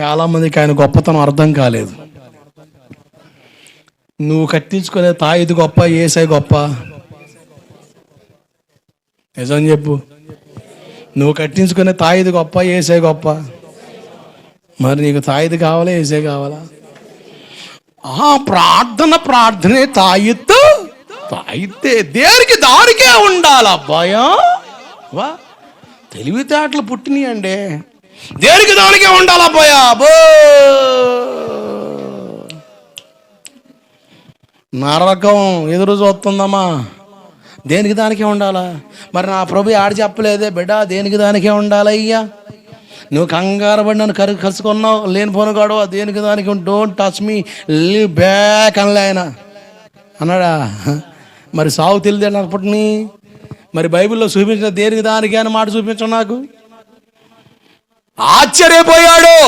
చాలామందికి ఆయన గొప్పతనం అర్థం కాలేదు. నువ్వు కట్టించుకునే తాయిది గొప్ప ఏసై గొప్ప. నిజం చెప్పు. నువ్వు కట్టించుకునే తాయిది గొప్ప ఏసై గొప్ప. మరి నీకు తాయిది కావాలా ఏసే కావాలా? ఆ ప్రార్థన ప్రార్థనే తాయిత్తు తాయితే దేనికి దానికే ఉండాలి అబ్బాయా వా తెలివితేటలు పుట్టినాయండి. దేనికి దానికే ఉండాలా పోయా? బో! నరకం ఎదురు చూస్తుందమ్మా. దేనికి దానికే ఉండాలా? మరి నా ప్రభు ఆడ చెప్పలేదే బిడ్డ దేనికి దానికే ఉండాలయ్యా నువ్వు కంగారు పడి నన్ను కరు కలుసుకున్నావు లేని పోనుగాడు దేనికి దానికి don't touch me leave back అనలే ఆయన అన్నాడా? మరి సాగు తెలియదు అన్నప్పటిని? మరి బైబిల్లో చూపించిన దేనికి దానికి అని మాట చూపించు నాకు? ఆశ్చర్యపోయాడు.